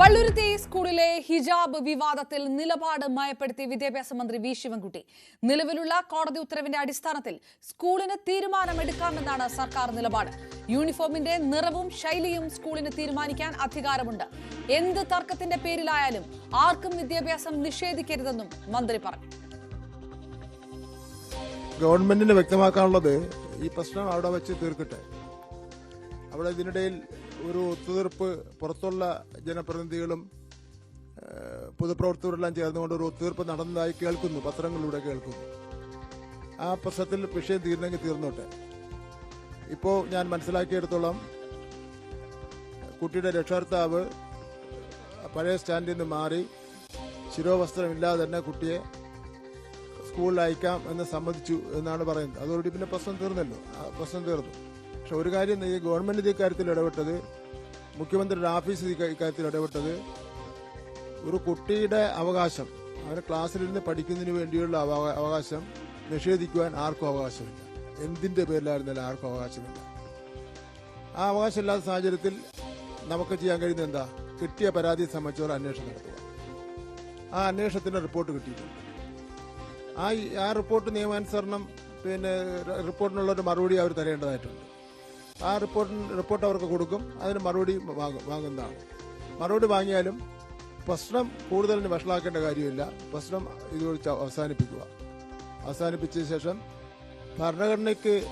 പള്ളുരുത്തി സ്കൂളിലെ ഹിജാബ് വിവാദത്തിൽ നിലപാട് മയപ്പെടുത്തി വിദ്യാഭ്യാസ മന്ത്രി വി ശിവൻകുട്ടി. നിലവിലുള്ള കോടതി ഉത്തരവിന്റെ അടിസ്ഥാനത്തിൽ സ്കൂളിന് തീരുമാനമെടുക്കാമെന്നാണ് സർക്കാർ നിലപാട്. യൂണിഫോമിന്റെ നിറവും ശൈലിയും സ്കൂളിന് തീരുമാനിക്കാൻ അധികാരമുണ്ട്. എന്ത് തർക്കത്തിന്റെ പേരിലായാലും ആർക്കും വിദ്യാഭ്യാസം നിഷേധിക്കരുതെന്നും മന്ത്രി പറഞ്ഞു. ഗവൺമെന്റിന് വ്യക്തമാക്കാനുള്ളത് ഈ പ്രശ്നം അവിടെ വെച്ച് തീർക്കട്ടെ. അവിടെ ഇതിനിടയിൽ ഒരു ഒത്തുതീർപ്പ് പുറത്തുള്ള ജനപ്രതിനിധികളും പൊതുപ്രവർത്തകരെല്ലാം ചേർന്നുകൊണ്ട് ഒരു ഒത്തുതീർപ്പ് നടന്നതായി കേൾക്കുന്നു പത്രങ്ങളിലൂടെ കേൾക്കുന്നു. ആ പ്രശ്നത്തിൽ വിഷയം തീരണമെങ്കിൽ തീർന്നോട്ടെ. ഇപ്പോൾ ഞാൻ മനസ്സിലാക്കിയെടുത്തോളം കുട്ടിയുടെ രക്ഷകർത്താവ് പഴയ സ്റ്റാൻഡിൽ നിന്ന് മാറി ശിരോവസ്ത്രമില്ലാതെ തന്നെ കുട്ടിയെ സ്കൂളിൽ അയക്കാം എന്ന് സമ്മതിച്ചു എന്നാണ് പറയുന്നത്. അതോടുകൂടി പിന്നെ പ്രശ്നം തീർന്നല്ലോ. പ്രശ്നം തീർന്നു. പക്ഷെ ഒരു കാര്യം ഈ ഗവൺമെന്റ് ഇക്കാര്യത്തിൽ ഇടപെട്ടത് മുഖ്യമന്ത്രിയുടെ ഓഫീസ് ഇക്കാര്യത്തിൽ ഇടപെട്ടത് ഒരു കുട്ടിയുടെ അവകാശം അവരെ ക്ലാസ്സിലിരുന്ന് പഠിക്കുന്നതിന് വേണ്ടിയുള്ള അവകാശം നിഷേധിക്കുവാൻ ആർക്കും അവകാശമില്ല. എന്തിന്റെ പേരിലായിരുന്നാലും ആർക്കും അവകാശമില്ല. ആ അവകാശമില്ലാത്ത സാഹചര്യത്തിൽ നമുക്ക് ചെയ്യാൻ കഴിയുന്നത് എന്താ? കിട്ടിയ പരാതിയെ സംബന്ധിച്ചവർ അന്വേഷണം നടത്തുക. ആ അന്വേഷണത്തിന്റെ റിപ്പോർട്ട് കിട്ടിയിട്ടുണ്ട്. ആ ആ റിപ്പോർട്ട് നിയമാനുസരണം പിന്നെ റിപ്പോർട്ടിനുള്ള ഒരു മറുപടി അവർ തരേണ്ടതായിട്ടുണ്ട്. ആ റിപ്പോർട്ടിന് റിപ്പോർട്ട് അവർക്ക് കൊടുക്കും. അതിന് മറുപടി വാങ്ങും വാങ്ങുന്നതാണ്. മറുപടി വാങ്ങിയാലും പ്രശ്നം കൂടുതൽ വഷളാക്കേണ്ട കാര്യമില്ല. പ്രശ്നം ഇത് ച- അവസാനിപ്പിക്കുക. അവസാനിപ്പിച്ച ശേഷം ഭരണഘടനയ്ക്ക്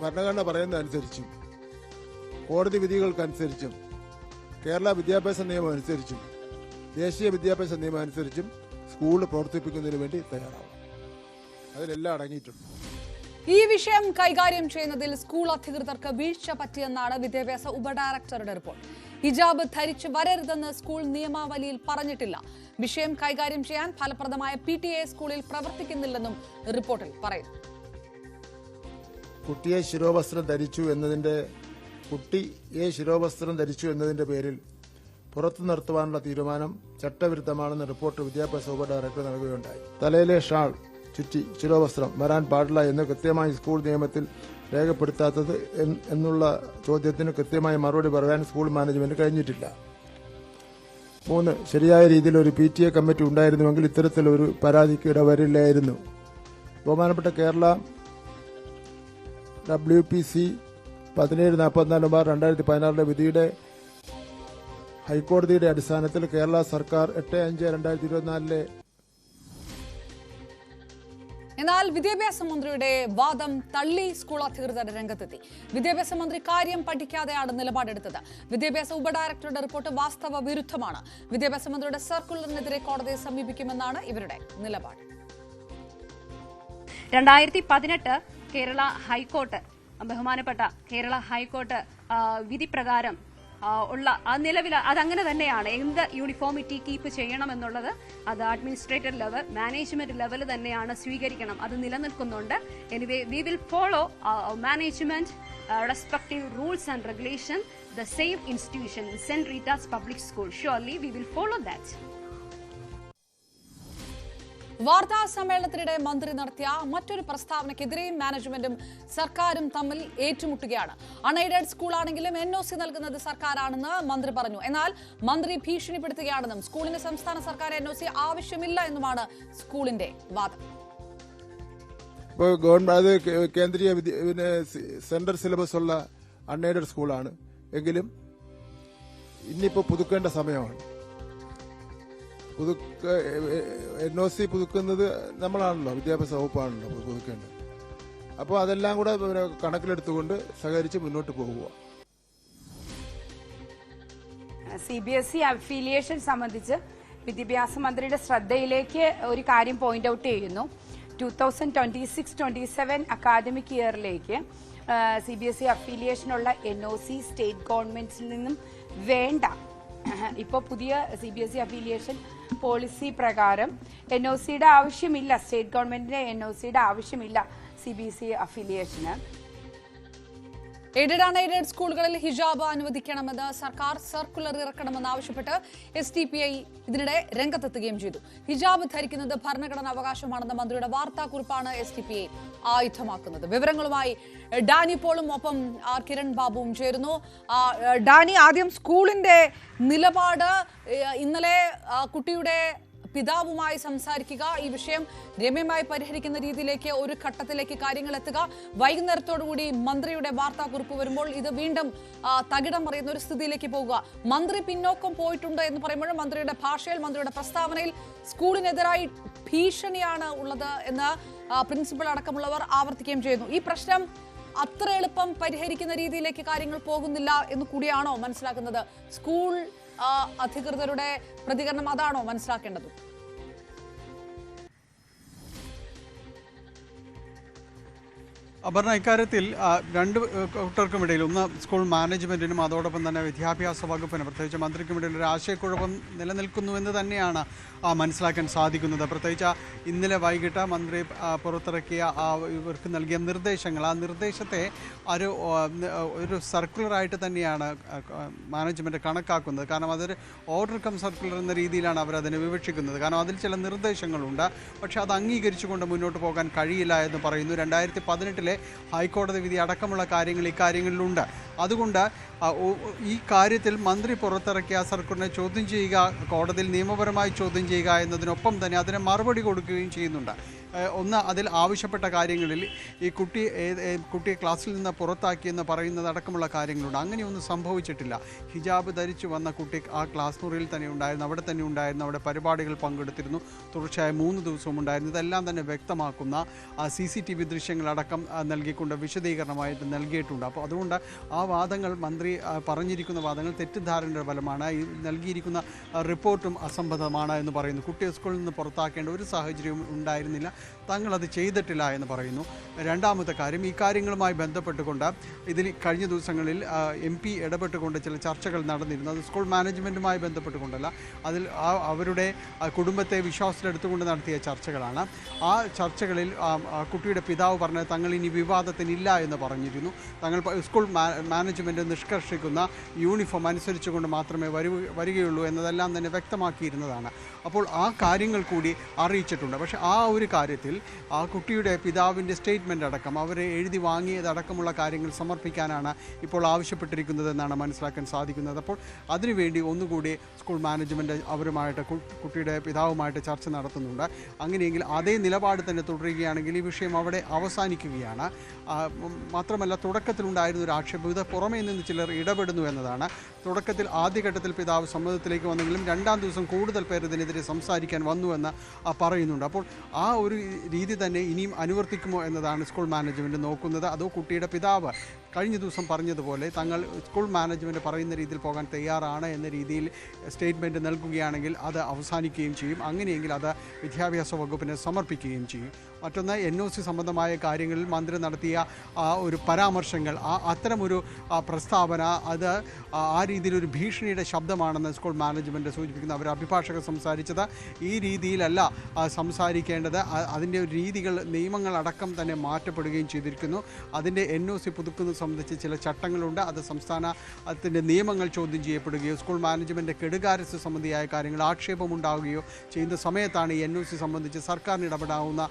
ഭരണഘടന പറയുന്നതനുസരിച്ചും കോടതി വിധികൾക്കനുസരിച്ചും കേരള വിദ്യാഭ്യാസ നിയമം അനുസരിച്ചും ദേശീയ വിദ്യാഭ്യാസ നിയമം അനുസരിച്ചും സ്കൂൾ പ്രവർത്തിപ്പിക്കുന്നതിന് വേണ്ടി തയ്യാറാവും അതിലെല്ലാം അടങ്ങിയിട്ടുണ്ട്. ഈ വിഷയം കൈകാര്യം ചെയ്യുന്നതിൽ സ്കൂൾ അധികൃതർക്ക് വീഴ്ച പറ്റിയെന്നാണ് വിദ്യാഭ്യാസ ഉപഡയറക്ടറുടെ റിപ്പോർട്ട്. ഹിജാബ് ധരിച്ചു വരരുതെന്ന് സ്കൂൾ നിയമാവലിയിൽ പറഞ്ഞിട്ടില്ല. വിഷയം കൈകാര്യം ചെയ്യാൻ ഫലപ്രദമായ പി സ്കൂളിൽ പ്രവർത്തിക്കുന്നില്ലെന്നും റിപ്പോർട്ടിൽ പറയുന്നു. കുട്ടിയെ ശിരോവസ്ത്രം ധരിച്ചു എന്നതിന്റെ കുട്ടിയെ ശിരോവസ്ത്രം ധരിച്ചു എന്നതിന്റെ പേരിൽ പുറത്തു നിർത്തുവാനുള്ള തീരുമാനം ചട്ടവിരുദ്ധമാണെന്ന് റിപ്പോർട്ട് വിദ്യാഭ്യാസ ഉപഡയറക്ടർ നൽകുകയുണ്ടായി. തലയിലെ ഷാൾ ചുറ്റി ശിരോവസ്ത്രം വരാൻ പാടില്ല എന്ന് കൃത്യമായി സ്കൂൾ നിയമത്തിൽ രേഖപ്പെടുത്താത്തത് എന്നുള്ള ചോദ്യത്തിന് കൃത്യമായ മറുപടി പറയാൻ സ്കൂൾ മാനേജ്മെന്റ് കഴിഞ്ഞിട്ടില്ല. മൂന്ന് ശരിയായ രീതിയിൽ ഒരു പി ടി എ കമ്മിറ്റി ഉണ്ടായിരുന്നുവെങ്കിൽ ഇത്തരത്തിലൊരു പരാതിക്ക് ഇടവരില്ലായിരുന്നു ബഹുമാനപ്പെട്ട കേരള ഡബ്ല്യു പി സി പതിനേഴ് നാൽപ്പത്തിനാല് ബാർ രണ്ടായിരത്തി പതിനാറിലെ വിധിയുടെ ഹൈക്കോടതിയുടെ അടിസ്ഥാനത്തിൽ കേരള സർക്കാർ എട്ട് അഞ്ച് രണ്ടായിരത്തി ഇരുപത്തിനാലിലെ എന്നാൽ വിദ്യാഭ്യാസ മന്ത്രിയുടെ വാദം തള്ളി സ്കൂൾ അധികൃതർ രംഗത്തെത്തി. വിദ്യാഭ്യാസ മന്ത്രി കാര്യം പഠിക്കാതെയാണ് നിലപാടെടുത്തത്. വിദ്യാഭ്യാസ ഉപഡയറക്ടറുടെ റിപ്പോർട്ട് വാസ്തവ വിരുദ്ധമാണ്. വിദ്യാഭ്യാസ മന്ത്രിയുടെ സർക്കുലറിനെതിരെ കോടതിയെ സമീപിക്കുമെന്നാണ് ഇവരുടെ നിലപാട്. രണ്ടായിരത്തി പതിനെട്ട് കേരള ഹൈക്കോർട്ട് ബഹുമാനപ്പെട്ട കേരള ഹൈക്കോർട്ട് വിധി പ്രകാരം ഉള്ള നിലവിൽ അതങ്ങനെ തന്നെയാണ്. എന്ത് യൂണിഫോമിറ്റി കീപ്പ് ചെയ്യണം എന്നുള്ളത് അത് അഡ്മിനിസ്ട്രേറ്റർ ലെവൽ മാനേജ്മെന്റ് ലെവൽ തന്നെയാണ് സ്വീകരിക്കണം. അത് നിലനിൽക്കുന്നുണ്ട്. Anyway we will follow management respective rules and regulation the same institution Saint Rita's public school surely we will follow that വാർത്താ സമ്മേളനത്തിനിടെ മന്ത്രി നടത്തിയ മറ്റൊരു പ്രസ്താവനയ്ക്കെതിരെയും മാനേജ്മെന്റും സർക്കാരും തമ്മിൽ ഏറ്റുമുട്ടുകയാണ്. അൺഎയ്ഡഡ് സ്കൂളാണെങ്കിലും എൻ സി നൽകുന്നത് സർക്കാരാണെന്ന് മന്ത്രി പറഞ്ഞു. എന്നാൽ മന്ത്രി ഭീഷണിപ്പെടുത്തുകയാണെന്നും സ്കൂളിന് സംസ്ഥാന സർക്കാർ എൻ ഒ സി ആവശ്യമില്ല എന്നുമാണ് സ്കൂളിന്റെ വാദം. ഇപ്പോൾ ഗവൺമെന്റ് അത് കേന്ദ്രീയ പിന്നെ സെൻട്രൽ സിലബസ് ഉള്ള അൺഎയ്ഡഡ് സ്കൂളാണ്. എങ്കിലും ഇന്നിപ്പോൾ പുതുക്കേണ്ട സമയമാണ്. പുതുക്ക എൻ ഒ സി പുതുക്കുന്നത് നമ്മളാണല്ലോ വിദ്യാഭ്യാസ വകുപ്പാണല്ലോ പുതുക്കേണ്ടത്. അപ്പോൾ അതെല്ലാം കൂടെ കണക്കിലെടുത്തുകൊണ്ട് സഹകരിച്ച് മുന്നോട്ട് പോകുക. C B S E affiliation സംബന്ധിച്ച് വിദ്യാഭ്യാസ മന്ത്രിയുടെ ശ്രദ്ധയിലേക്ക് ഒരു കാര്യം പോയിന്റ് ഔട്ട് ചെയ്യുന്നു. Two thousand twenty six twenty seven academic ഇയറിലേക്ക് C B S E അഫിലിയേഷനുള്ള എൻ ഒ സി സ്റ്റേറ്റ് ഗവൺമെന്റ്സിൽ നിന്നും വേണ്ട ഇപ്പോൾ പുതിയ C B S E affiliation policy പ്രകാരം എൻ ഒ സിയുടെ ആവശ്യമില്ല സ്റ്റേറ്റ് ഗവൺമെന്റിന്റെ എൻ ഒ സിയുടെ ആവശ്യമില്ല സി ബി എസ് ഇ അഫിലിയേഷന് എയ്ഡഡ് അൺഎയ്ഡഡ് സ്കൂളുകളിൽ ഹിജാബ് അനുവദിക്കണമെന്ന് സർക്കാർ സർക്കുലർ ഇറക്കണമെന്ന് ആവശ്യപ്പെട്ട് എസ് ടി പി ഐ ഇതിനിടെ രംഗത്തെത്തുകയും ചെയ്തു. ഹിജാബ് ധരിക്കുന്നത് ഭരണഘടനാ അവകാശമാണെന്ന മന്ത്രിയുടെ വാർത്താക്കുറിപ്പാണ് എസ് ടി പി ഐ ആയുധമാക്കുന്നത്. വിവരങ്ങളുമായി ഡാനി പോളും ഒപ്പം ആർ കിരൺ ബാബുവും ചേരുന്നു. ഡാനി ആദ്യം സ്കൂളിന്റെ നിലപാട് ഇന്നലെ കുട്ടിയുടെ പിതാവുമായി സംസാരിക്കുക. ഈ വിഷയം രമ്യമായി പരിഹരിക്കുന്ന രീതിയിലേക്ക് ഒരു ഘട്ടത്തിലേക്ക് കാര്യങ്ങൾ എത്തുക. വൈകുന്നേരത്തോടുകൂടി മന്ത്രിയുടെ വാർത്താക്കുറിപ്പ് വരുമ്പോൾ ഇത് വീണ്ടും തകിടം മറിയുന്ന ഒരു സ്ഥിതിയിലേക്ക് പോകുക. മന്ത്രി പിന്നോക്കം പോയിട്ടുണ്ട് എന്ന് പറയുമ്പോഴും മന്ത്രിയുടെ ഭാഷയിൽ മന്ത്രിയുടെ പ്രസ്താവനയിൽ സ്കൂളിനെതിരായി ഭീഷണിയാണ് ഉള്ളത് എന്ന് പ്രിൻസിപ്പൽ അടക്കമുള്ളവർ ആവർത്തിക്കുകയും ചെയ്യുന്നു. ഈ പ്രശ്നം അത്ര എളുപ്പം പരിഹരിക്കുന്ന രീതിയിലേക്ക് കാര്യങ്ങൾ പോകുന്നില്ല എന്ന് കൂടിയാണോ മനസ്സിലാക്കുന്നത്? സ്കൂൾ അധികൃതരുടെ പ്രതികരണം അതാണോ മനസ്സിലാക്കേണ്ടത്? അപർണ ഇക്കാര്യത്തിൽ രണ്ട് കൂട്ടർക്കുമിടയിൽ ഒന്ന് സ്കൂൾ മാനേജ്മെന്റിനും അതോടൊപ്പം തന്നെ വിദ്യാഭ്യാസ വകുപ്പിനും പ്രത്യേകിച്ച് മന്ത്രിക്കുമിടയിൽ ഒരു ആശയക്കുഴപ്പം നിലനിൽക്കുന്നുവെന്ന് തന്നെയാണ് മനസ്സിലാക്കാൻ സാധിക്കുന്നത്. പ്രത്യേകിച്ച് ഇന്നലെ വൈകിട്ട് മന്ത്രി പുറത്തിറക്കിയ ആ ഇവർക്ക് നൽകിയ നിർദ്ദേശങ്ങൾ ആ നിർദ്ദേശത്തെ ഒരു ഒരു സർക്കുലറായിട്ട് തന്നെയാണ് മാനേജ്മെന്റ് കണക്കാക്കുന്നത്. കാരണം അതൊരു ഓർഡർ കം സർക്കുലർ എന്ന രീതിയിലാണ് അവരതിനെ വിവക്ഷിക്കുന്നത്. കാരണം അതിൽ ചില നിർദ്ദേശങ്ങളുണ്ട്. പക്ഷേ അത് അംഗീകരിച്ചുകൊണ്ട് മുന്നോട്ട് പോകാൻ കഴിയില്ല എന്ന് പറയുന്നു. രണ്ടായിരത്തി പതിനെട്ടിലെ ഹൈക്കോടതി വിധി അടക്കമുള്ള കാര്യങ്ങൾ ഇക്കാര്യങ്ങളിലുണ്ട്. അതുകൊണ്ട് ഈ കാര്യത്തിൽ മന്ത്രി പുറത്തിറക്കിയ സർക്കുലറിനെ ചോദ്യം ചെയ്യുക കോടതിയിൽ നിയമപരമായി ചോദ്യം ചെയ്യുക എന്നതിനൊപ്പം തന്നെ അതിന് മറുപടി കൊടുക്കുകയും ചെയ്യുന്നുണ്ട്. ഒന്ന് അതിൽ ആവശ്യപ്പെട്ട കാര്യങ്ങളിൽ ഈ കുട്ടി കുട്ടിയെ ക്ലാസ്സിൽ നിന്ന് പുറത്താക്കിയെന്ന് പറയുന്നത് അടക്കമുള്ള കാര്യങ്ങളുണ്ട്. അങ്ങനെയൊന്നും സംഭവിച്ചിട്ടില്ല. ഹിജാബ് ധരിച്ചു വന്ന കുട്ടി ആ ക്ലാസ് മുറിയിൽ തന്നെ ഉണ്ടായിരുന്നു അവിടെ തന്നെ ഉണ്ടായിരുന്നു അവിടെ പരിപാടികൾ പങ്കെടുത്തിരുന്നു. തുടർച്ചയായ മൂന്ന് ദിവസവും ഉണ്ടായിരുന്നു. ഇതെല്ലാം തന്നെ വ്യക്തമാക്കുന്ന സി സി ടി വി ദൃശ്യങ്ങളടക്കം നൽകിക്കൊണ്ട് വിശദീകരണമായിട്ട് നൽകിയിട്ടുണ്ട്. അപ്പോൾ അതുകൊണ്ട് ആ വാദങ്ങൾ മന്ത്രി പറഞ്ഞിരിക്കുന്ന വാദങ്ങൾ തെറ്റിദ്ധാരണയുടെ ഫലമാണ്. ഈ നൽകിയിരിക്കുന്ന റിപ്പോർട്ടും അസംബന്ധമാണ് എന്ന് പറയുന്നു. കുട്ടിയെ സ്കൂളിൽ നിന്ന് പുറത്താക്കേണ്ട ഒരു സാഹചര്യവും ഉണ്ടായിരുന്നില്ല. തങ്ങൾ അത് ചെയ്തിട്ടില്ല എന്ന് പറയുന്നു. രണ്ടാമത്തെ കാര്യം ഈ കാര്യങ്ങളുമായി ബന്ധപ്പെട്ടുകൊണ്ട് ഇതിൽ കഴിഞ്ഞ ദിവസങ്ങളിൽ എം പി ഇടപെട്ടുകൊണ്ട് ചില ചർച്ചകൾ നടന്നിരുന്നു. അത് സ്കൂൾ മാനേജ്മെന്റുമായി ബന്ധപ്പെട്ടുകൊണ്ടല്ല അതിൽ അവരുടെ കുടുംബത്തെ വിശ്വാസത്തിലെടുത്തുകൊണ്ട് നടത്തിയ ചർച്ചകളാണ്. ആ ചർച്ചകളിൽ കുട്ടിയുടെ പിതാവ് പറഞ്ഞത് തങ്ങൾ ഇനി വിവാദത്തിനില്ല എന്ന് പറഞ്ഞിരുന്നു. തങ്ങൾ സ്കൂൾ മാനേജ്മെന്റ് നിഷ്കർഷിക്കുന്ന യൂണിഫോം അനുസരിച്ചുകൊണ്ട് മാത്രമേ വരു വരികയുള്ളൂ എന്നതെല്ലാം തന്നെ വ്യക്തമാക്കിയിരുന്നതാണ്. അപ്പോൾ ആ കാര്യങ്ങൾ കൂടി അറിയിച്ചിട്ടുണ്ട്. പക്ഷേ ആ ഒരു കാര്യത്തിൽ ആ കുട്ടിയുടെ പിതാവിന്റെ സ്റ്റേറ്റ്മെന്റ് അടക്കം അവരെ എഴുതി വാങ്ങിയതടക്കമുള്ള കാര്യങ്ങൾ സമർപ്പിക്കാനാണ് ഇപ്പോൾ ആവശ്യപ്പെട്ടിരിക്കുന്നതെന്നാണ് മനസ്സിലാക്കാൻ സാധിക്കുന്നത്. അപ്പോൾ അതിനുവേണ്ടി ഒന്നുകൂടി സ്കൂൾ മാനേജ്മെന്റ് അവരുമായിട്ട് കുട്ടിയുടെ പിതാവുമായിട്ട് ചർച്ച നടത്തുന്നുണ്ട്. അങ്ങനെയെങ്കിൽ അതേ നിലപാട് തന്നെ തുടരുകയാണെങ്കിൽ ഈ വിഷയം അവിടെ അവസാനിക്കുകയാണ്. മാത്രമല്ല തുടക്കത്തിലുണ്ടായിരുന്ന ഒരു ആക്ഷേപം ഇത് പുറമേ നിന്ന് ചിലർ ഇടപെടുന്നു എന്നതാണ്. തുടക്കത്തിൽ ആദ്യഘട്ടത്തിൽ പിതാവ് സമ്മതത്തിലേക്ക് വന്നെങ്കിലും രണ്ടാം ദിവസം കൂടുതൽ പേർ ഇതിനെതിരെ സംസാരിക്കാൻ വന്നുവെന്ന് പറയുന്നുണ്ട്. അപ്പോൾ ആ ഒരു രീതി തന്നെ ഇനിയും അനുവർത്തിക്കുമോ എന്നതാണ് സ്കൂൾ മാനേജ്മെന്റ് നോക്കുന്നത്. അതോ കുട്ടിയുടെ പിതാവ് കഴിഞ്ഞ ദിവസം പറഞ്ഞതുപോലെ തങ്ങൾ സ്കൂൾ മാനേജ്മെന്റ് പറയുന്ന രീതിയിൽ പോകാൻ തയ്യാറാണ് എന്ന രീതിയിൽ സ്റ്റേറ്റ്മെന്റ് നൽകുകയാണെങ്കിൽ അത് അവസാനിക്കുകയും ചെയ്യും. അങ്ങനെയെങ്കിൽ അത് വിദ്യാഭ്യാസ വകുപ്പിനെ സമർപ്പിക്കുകയും ചെയ്യും. മറ്റൊന്ന് എൻ ഒ സി സംബന്ധമായ കാര്യങ്ങളിൽ മന്ത്രി നടത്തിയ ഒരു പരാമർശങ്ങൾ. അത്തരമൊരു പ്രസ്താവന അത് ആ രീതിയിലൊരു ഭീഷണിയുടെ ശബ്ദമാണെന്ന് സ്കൂൾ മാനേജ്മെന്റ് സൂചിപ്പിക്കുന്നു. അവർ അഭിഭാഷകർ സംസാരിച്ചത് ഈ രീതിയിലല്ല സംസാരിക്കേണ്ടത്. അതിന്റെ രീതികൾ നിയമങ്ങൾ അടക്കം തന്നെ മാറ്റപ്പെടുകയും ചെയ്തിരിക്കുന്നു. അതിന്റെ എൻ ഒ സി പുതുക്കുന്നത് സംബന്ധിച്ച് ചില ചട്ടങ്ങളുണ്ട്. അത് സംസ്ഥാനത്തിന്റെ നിയമങ്ങൾ ചോദ്യം ചെയ്യപ്പെടുകയോ സ്കൂൾ മാനേജ്മെന്റ് കെടുകാരസ് സംബന്ധിയായ കാര്യങ്ങൾ ആക്ഷേപമുണ്ടാവുകയോ ചെയ്യുന്ന സമയത്താണ് ഈ എൻ ഒ സി സംബന്ധിച്ച് സർക്കാരിന് ഇടപെടാവുന്ന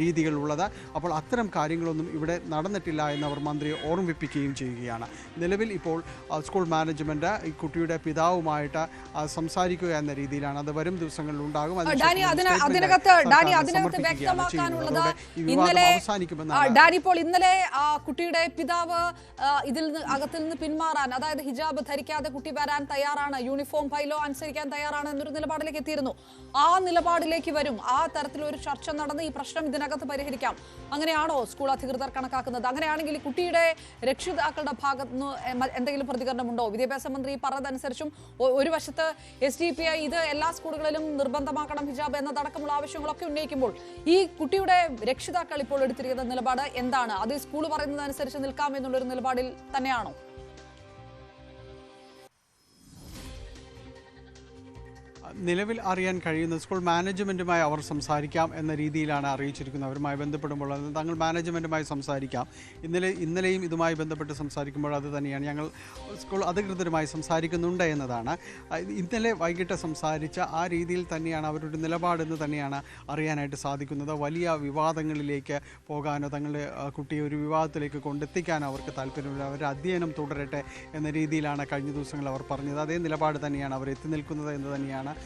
രീതികളുള്ളത്. അപ്പോൾ അത്തരം കാര്യങ്ങളൊന്നും ഇവിടെ നടന്നിട്ടില്ല എന്ന് അവർ മന്ത്രിയെ ഓർമ്മിപ്പിക്കുകയും ചെയ്യുകയാണ്. നിലവിൽ ഇപ്പോൾ സ്കൂൾ മാനേജ്മെന്റ് ഈ കുട്ടിയുടെ പിതാവുമായിട്ട് സംസാരിക്കുക എന്ന രീതിയിലാണ്. അത് വരും ദിവസങ്ങളിൽ ഉണ്ടാകും. അവസാനിക്കുമെന്നാണ്. ഡാനി ഇപ്പോൾ ഇന്നലെ കുട്ടിയുടെ പിതാവ് ഇതിൽ നിന്ന് അകത്തിൽ നിന്ന് പിന്മാറാൻ അതായത് ഹിജാബ് ധരിക്കാതെ കുട്ടി വരാൻ തയ്യാറാണ് യൂണിഫോം ഫൈലോ അനുസരിക്കാൻ തയ്യാറാണ് എന്നൊരു നിലപാടിലേക്ക് എത്തിയിരുന്നു. ആ നിലപാടിലേക്ക് വരും. ആ തരത്തിൽ ഒരു ചർച്ച നടന്ന് ഈ പ്രശ്നം ഇതിനകത്ത് പരിഹരിക്കാം. അങ്ങനെയാണോ സ്കൂൾ അധികൃതർ കണക്കാക്കുന്നത്? അങ്ങനെയാണെങ്കിൽ കുട്ടിയുടെ രക്ഷിതാക്കളുടെ ഭാഗത്ത് നിന്ന് എന്തെങ്കിലും പ്രതികരണമുണ്ടോ വിദ്യാഭ്യാസ മന്ത്രി പറഞ്ഞതനുസരിച്ചും ഒരു വശത്ത് എസ് ഡി പി ഐ ഇത് എല്ലാ സ്കൂളുകളിലും നിർബന്ധമാക്കണം ഹിജാബ് എന്നതടക്കമുള്ള ആവശ്യങ്ങളൊക്കെ ഉന്നയിക്കുമ്പോൾ ഈ കുട്ടിയുടെ രക്ഷിതാക്കൾ ഇപ്പോൾ എടുത്തിരിക്കുന്ന നിലപാട് എന്താണ്? അത് സ്കൂൾ പറയുന്നതനുസരിച്ച് നിൽക്കാം എന്നുള്ളൊരു നിലപാടിൽ തന്നെയാണോ? നിലവിൽ അറിയാൻ കഴിയുന്നത് സ്കൂൾ മാനേജ്മെന്റുമായി അവർ സംസാരിക്കാം എന്ന രീതിയിലാണ് അറിയിച്ചിരിക്കുന്നത്. അവരുമായി ബന്ധപ്പെടുമ്പോൾ അത് തങ്ങൾ മാനേജ്മെന്റുമായി സംസാരിക്കാം. ഇന്നലെ ഇന്നലെയും ഇതുമായി ബന്ധപ്പെട്ട് സംസാരിക്കുമ്പോൾ അത് തന്നെയാണ്. ഞങ്ങൾ സ്കൂൾ അധികൃതരുമായി സംസാരിക്കുന്നുണ്ട് എന്നതാണ്. ഇന്നലെ വൈകിട്ട് സംസാരിച്ച ആ രീതിയിൽ തന്നെയാണ് അവരുടെ നിലപാടെന്ന് തന്നെയാണ് അറിയാനായിട്ട് സാധിക്കുന്നത്. വലിയ വിവാദങ്ങളിലേക്ക് പോകാനോ തങ്ങളുടെ കുട്ടിയെ ഒരു വിവാദത്തിലേക്ക് കൊണ്ടെത്തിക്കാനോ അവർക്ക് താല്പര്യമില്ല. അവരുടെ അധ്യയനം തുടരട്ടെ എന്ന രീതിയിലാണ് കഴിഞ്ഞ ദിവസങ്ങൾ അവർ പറഞ്ഞത്. അതേ നിലപാട് തന്നെയാണ് അവർ എത്തി നിൽക്കുന്നത് എന്ന് തന്നെയാണ്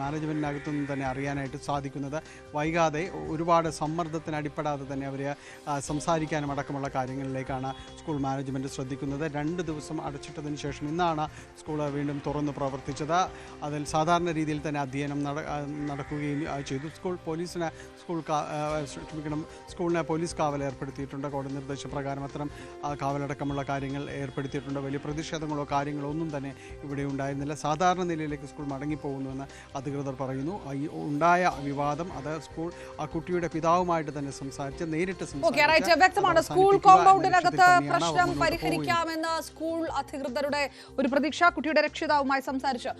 മാനേജ്മെന്റിനകത്തു നിന്ന് തന്നെ അറിയാനായിട്ട് സാധിക്കുന്നത്. വൈകാതെ ഒരുപാട് സമ്മർദ്ദത്തിന് അടിപ്പെടാതെ തന്നെ അവർ സംസാരിക്കാനും അടക്കമുള്ള കാര്യങ്ങളിലേക്കാണ് സ്കൂൾ മാനേജ്മെന്റ് ശ്രദ്ധിക്കുന്നത്. രണ്ട് ദിവസം അടച്ചിട്ടതിന് ശേഷം ഇന്നാണ് സ്കൂൾ വീണ്ടും തുറന്ന് പ്രവർത്തിച്ചത്. അതിൽ സാധാരണ രീതിയിൽ തന്നെ അധ്യയനം നടക്കുകയും ചെയ്തു. സ്കൂൾ പോലീസിന് സ്കൂൾ ക്ഷമിക്കണം സ്കൂളിനെ പോലീസ് കാവൽ ഏർപ്പെടുത്തിയിട്ടുണ്ട്. കോടതി നിർദ്ദേശപ്രകാരം അത്തരം കാവലടക്കമുള്ള കാര്യങ്ങൾ ഏർപ്പെടുത്തിയിട്ടുണ്ട്. വലിയ പ്രതിഷേധങ്ങളോ കാര്യങ്ങളോ ഒന്നും തന്നെ ഇവിടെ ഉണ്ടായിരുന്നില്ല. സാധാരണ നിലയിലേക്ക് സ്കൂൾ മടങ്ങിപ്പോകുന്നുവെന്ന് അധികൃതർ പറയുന്നു. ഈ ഉണ്ടായ വിവാദം അത് സ്കൂൾ ആ കുട്ടിയുടെ പിതാവുമായിട്ട് തന്നെ സംസാരിച്ച് നേരിട്ട് വ്യക്തമാണ്. സ്കൂൾ കോമ്പൗണ്ടിനകത്ത് പ്രശ്നം പരിഹരിക്കാമെന്ന് സ്കൂൾ അധികൃതരുടെ ഒരു പ്രതീക്ഷ കുട്ടിയുടെ രക്ഷിതാവുമായി സംസാരിച്ച്.